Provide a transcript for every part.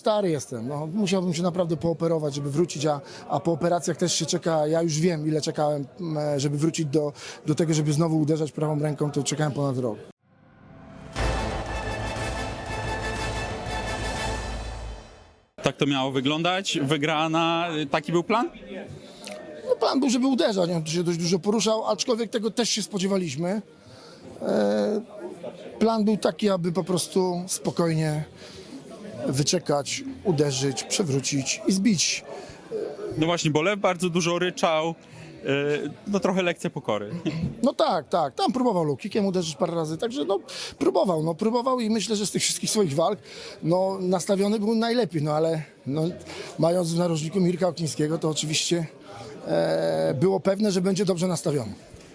Stary jestem, no, musiałbym się naprawdę pooperować, żeby wrócić, a, a po operacjach też się czeka, ja już wiem ile czekałem, żeby wrócić do, do tego, żeby znowu uderzać prawą ręką, to czekałem ponad rok. Tak to miało wyglądać. Wygrana, y, taki był plan? No, plan był, żeby uderzać, on się dość dużo poruszał, aczkolwiek tego też się spodziewaliśmy. E, plan był taki, aby po prostu spokojnie wyczekać, uderzyć, przewrócić i zbić. No właśnie, bo Lew bardzo dużo ryczał. y, No trochę lekcja pokory. No tak, tak, tam próbował lukikiem uderzyć parę razy, także no próbował, no próbował i myślę, że z tych wszystkich swoich walk, no nastawiony był najlepiej, no ale no, mając w narożniku Mirka Oknińskiego, to oczywiście e, było pewne, że będzie dobrze nastawiony.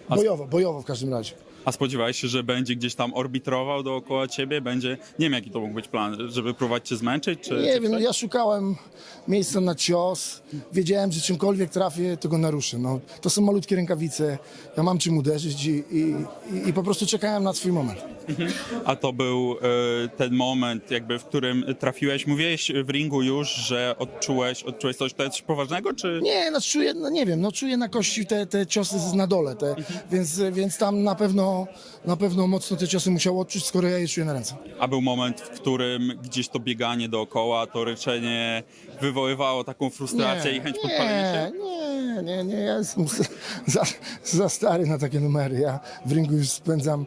Bojowo, bojowo w każdym razie. A spodziewałeś się, że będzie gdzieś tam orbitrował dookoła ciebie? Będzie, nie wiem jaki to mógł być plan, żeby próbować cię zmęczyć? Czy, Nie wiem, coś? ja szukałem miejsca na cios. Wiedziałem, że czymkolwiek trafię, to go naruszę. No, to są malutkie rękawice, ja mam czym uderzyć i, i, i, i po prostu czekałem na swój moment. A to był y, ten moment, jakby, w którym trafiłeś. Mówiłeś w ringu już, że odczułeś, odczułeś coś, to jest coś poważnego, czy... Nie, no czuję, no nie wiem, no czuję na kości te, te ciosy z- na dole, te, więc, więc tam na pewno, na pewno mocno te ciosy musiał odczuć, skoro ja je czuję na ręce. A był moment, w którym gdzieś to bieganie dookoła, to ryczenie wywoływało taką frustrację i chęć podpalenia się? nie, nie, nie, ja jestem za, za stary na takie numery. Ja w ringu już spędzam.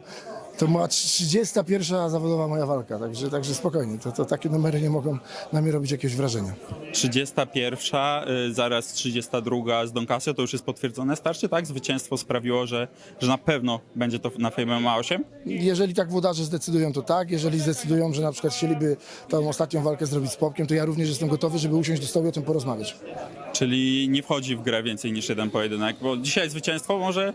To była 31 zawodowa moja walka, także, także spokojnie. To, to takie numery nie mogą na mnie robić jakiegoś wrażenia. 31, y, zaraz 32 z Don Casio, to już jest potwierdzone starcie, tak? Zwycięstwo sprawiło, że, że na pewno będzie to na Fame MMA 8. Jeżeli tak włodarze zdecydują, to tak. Jeżeli zdecydują, że na przykład chcieliby tą ostatnią walkę zrobić z Popkiem, to ja również jestem gotowy, żeby usiąść do stołu i o tym porozmawiać. Czyli nie wchodzi w grę więcej niż jeden pojedynek, bo dzisiaj zwycięstwo może,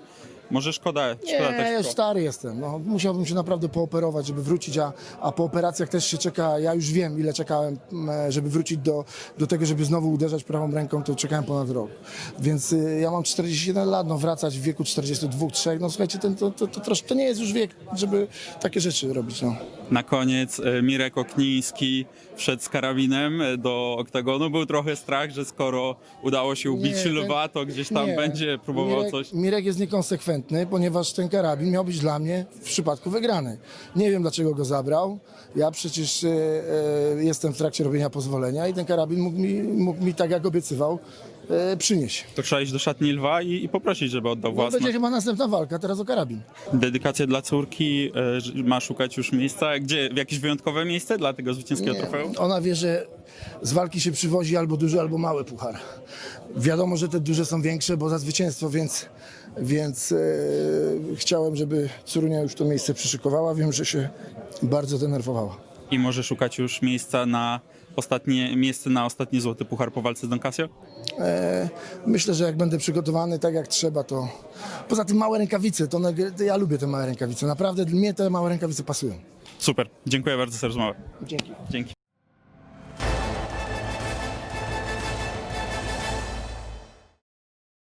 może szkoda, Nie, szkoda ja też. już stary jestem. No, musiałbym się naprawdę pooperować, żeby wrócić, a, a po operacjach też się czeka, ja już wiem ile czekałem, m, żeby wrócić do, do tego, żeby znowu uderzać prawą ręką, to czekałem ponad rok. Więc y, ja mam 41 lat, no wracać w wieku 42-3, no słuchajcie, ten, to, to, to, trosz- to nie jest już wiek, żeby takie rzeczy robić. No. Na koniec y, Mirek Okniński wszedł z karabinem y, do oktagonu. Był trochę strach, że skoro udało się ubić Nie, ten- lwa, to gdzieś tam Nie. będzie próbował Mirek, coś. Mirek jest niekonsekwentny, ponieważ ten karabin miał być dla mnie w przypadku wygrany. Nie wiem dlaczego go zabrał. Ja przecież e, e, jestem w trakcie robienia pozwolenia i ten karabin mógł mi, mógł mi tak jak obiecywał, e, przynieść. To trzeba iść do szatni lwa i, i poprosić, żeby oddał No, własną. będzie chyba następna walka, teraz o karabin. Dedykacja dla córki, że ma szukać już miejsca. Gdzie? W jakieś wyjątkowe miejsce dla tego zwycięskiego trofeum? Ona wie, że z walki się przywozi albo duży, albo mały puchar. Wiadomo, że te duże są większe, bo za zwycięstwo, więc, więc e, chciałem, żeby Curunia już to miejsce przyszykowała. Wiem, że się bardzo denerwowała. I może szukać już miejsca na ostatnie miejsce na ostatni złoty puchar po walce z Don Casio? E, myślę, że jak będę przygotowany tak jak trzeba, to poza tym małe rękawice, to one, ja lubię te małe rękawice. Naprawdę mnie te małe rękawice pasują. Super, dziękuję bardzo za rozmowę. Dzięki. Dzięki.